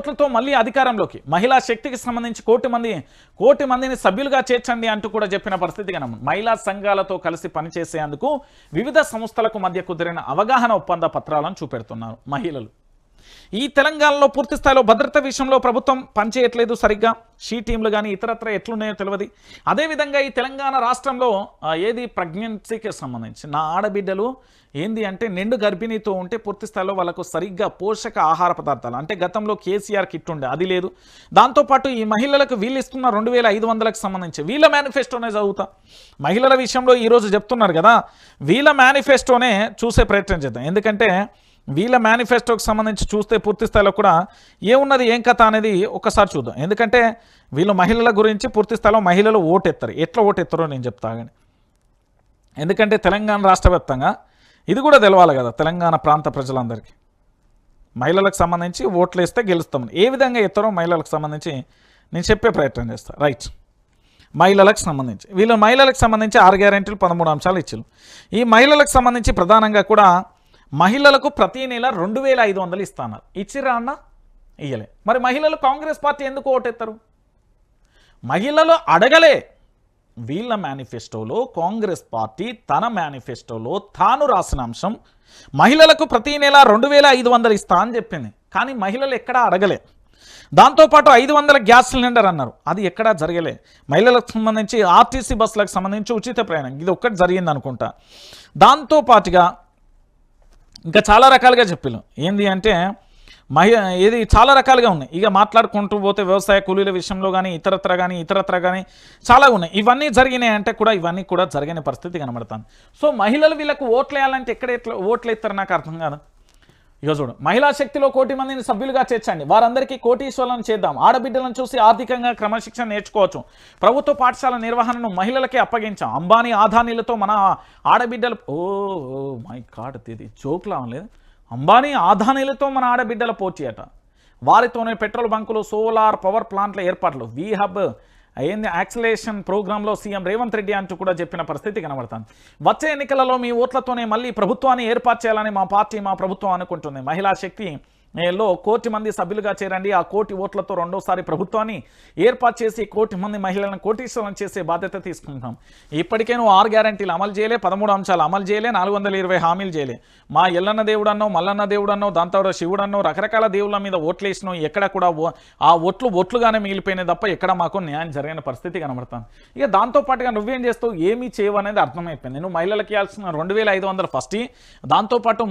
ఓట్లతో మళ్ళీ అధికారంలోకి. మహిళా శక్తికి సంబంధించి కోటి మంది కోటి మందిని సభ్యులుగా చేర్చండి అంటూ కూడా చెప్పిన పరిస్థితి కనం మహిళా సంఘాలతో కలిసి పనిచేసేందుకు వివిధ సంస్థలకు మధ్య కుదిరిన అవగాహన ఒప్పంద పత్రాలను చూపెడుతున్నారు మహిళలు. ఈ తెలంగాణలో పూర్తి స్థాయిలో భద్రత విషయంలో ప్రభుత్వం పనిచేయట్లేదు సరిగ్గా. షీ టీంలు కానీ ఇతరత్ర ఎట్లున్నాయో తెలియదు అదేవిధంగా ఈ తెలంగాణ రాష్ట్రంలో ఏది ప్రెగ్నెన్సీకి సంబంధించి నా ఆడబిడ్డలు ఏంది అంటే నిండు గర్భిణీతో ఉంటే పూర్తి స్థాయిలో వాళ్ళకు సరిగ్గా పోషక ఆహార పదార్థాలు. అంటే గతంలో కేసీఆర్ కిట్ ఉండే అది లేదు. దాంతోపాటు ఈ మహిళలకు వీళ్ళు ఇస్తున్న రెండు వేల ఐదు వందలకు సంబంధించి వీళ్ళ మేనిఫెస్టోనే చదువుతా. మహిళల విషయంలో ఈరోజు చెప్తున్నారు కదా వీళ్ళ మేనిఫెస్టోనే చూసే ప్రయత్నం చేద్దాం. ఎందుకంటే వీళ్ళ మేనిఫెస్టోకి సంబంధించి చూస్తే పూర్తి స్థాయిలో కూడా ఏమున్నది ఏం కథ అనేది ఒకసారి చూద్దాం. ఎందుకంటే వీళ్ళు మహిళల గురించి పూర్తి స్థాయిలో మహిళలు ఓటెత్తారు. ఎట్లా ఓటెత్తారో నేను చెప్తా కానీ ఎందుకంటే తెలంగాణ రాష్ట్ర ఇది కూడా తెలవాలి కదా తెలంగాణ ప్రాంత ప్రజలందరికీ. మహిళలకు సంబంధించి ఓట్లు వేస్తే గెలుస్తాం. ఏ విధంగా ఎత్తారో మహిళలకు సంబంధించి నేను చెప్పే ప్రయత్నం చేస్తాను రైట్. మహిళలకు సంబంధించి. వీళ్ళు మహిళలకు సంబంధించి ఆరు గ్యారెంటీలు పదమూడు అంశాలు ఇచ్చారు ఈ మహిళలకు సంబంధించి ప్రధానంగా కూడా మహిళలకు ప్రతి నెల రెండు వేల ఐదు వందలు ఇస్తాన్నారు. ఇచ్చిరా అన్న? ఇయ్యలే. మరి మహిళలు కాంగ్రెస్ పార్టీ ఎందుకు ఓటెత్తారు? మహిళలు అడగలే. వీళ్ళ మేనిఫెస్టోలో కాంగ్రెస్ పార్టీ తన మేనిఫెస్టోలో తాను రాసిన అంశం మహిళలకు ప్రతి నెల రెండు వేల ఐదు వందలు ఇస్తా అని చెప్పింది. కానీ మహిళలు ఎక్కడా అడగలే. దాంతోపాటు ఐదు వందల గ్యాస్ సిలిండర్ అన్నారు. అది ఎక్కడా జరగలే? మహిళలకు సంబంధించి ఆర్టీసీ బస్సులకు సంబంధించి ఉచిత ప్రయాణం. ఇది ఒక్కటి జరిగింది అనుకుంటా దాంతోపాటుగా ఇంకా చాలా రకాలుగా చెప్పాను. ఏంది అంటే మహి ఇది చాలా రకాలుగా ఉన్నాయి. ఇక మాట్లాడుకుంటూ పోతే వ్యవసాయ కూలీల విషయంలో కానీ ఇతరత్ర కానీ ఇతరత్ర కానీ చాలా ఉన్నాయి. ఇవన్నీ జరిగినాయి అంటే కూడా ఇవన్నీ కూడా జరిగిన పరిస్థితి కనబడుతుంది. సో మహిళలు వీళ్ళకు ఓట్లు వేయాలంటే ఎక్కడ ఎట్లా ఓట్లు ఇస్తారు నాకు అర్థం కాదు. ఇక చూడు మహిళా శక్తిలో కోటి మందిని సభ్యులుగా చేర్చండి. వారందరికీ కోటీశ్వరులను చేద్దాం. ఆడబిడ్డలను చూసి ఆర్థికంగా క్రమశిక్షణ నేర్చుకోవచ్చు. ప్రభుత్వ పాఠశాల నిర్వహణను మహిళలకే అప్పగించాం. అంబానీ ఆధానీలతో మన ఆడబిడ్డలు ఓ మై కాడ్ ఇది జోక్లా లేదు. అంబానీ ఆధానీలతో మన ఆడబిడ్డల పోటీ అట. వారితోనే పెట్రోల్ బంకులు సోలార్ పవర్ ప్లాంట్ల ఏర్పాట్లు. వి హబ్ అయ్యింది. యాక్సిలేషన్ ప్రోగ్రాంలో సీఎం రేవంత్ రెడ్డి అంటూ కూడా చెప్పిన పరిస్థితి కనబడుతుంది. వచ్చే ఎన్నికలలో మీ ఓట్లతోనే మళ్ళీ ప్రభుత్వాన్ని ఏర్పాటు చేయాలని మా పార్టీ మా ప్రభుత్వం అనుకుంటుంది. మహిళా శక్తి లో కోటి మంది సభ్యులుగా చేరండి. ఆ కోటి ఓట్లతో రెండోసారి ప్రభుత్వాన్ని ఏర్పాటు చేసి కోటి మంది మహిళలను కోటీశ్వరం చేసే బాధ్యత తీసుకుంటాం ఇప్పటికే నువ్వు ఆరు గ్యారంటీలు అమలు చేయలే పదమూడు అంశాలు అమలు చేయలే నాలుగు వందల ఇరవై హామీలు చేయలే. మా ఎల్లన్న దేవుడు అన్నో మల్లన్న దేవుడు అన్నో దాంతో శివుడు అన్నో రకరకాల దేవుళ్ళ మీద ఓట్లు ఎక్కడ కూడా ఓ- ఆ ఓట్లు ఓట్లుగానే మిగిలిపోయినాయి తప్ప ఎక్కడ మాకు న్యాయం జరిగిన పరిస్థితి కనబడుతుంది. ఇక దాంతో పాటుగా నువ్వేం చేస్తావు? ఏమీ చేయవు అనేది అర్థమైపోయింది. నువ్వు మహిళలకు ఇవ్వాల్సిన రెండు వేల ఐదు వందలు ఫస్ట్ దాంతోపాటు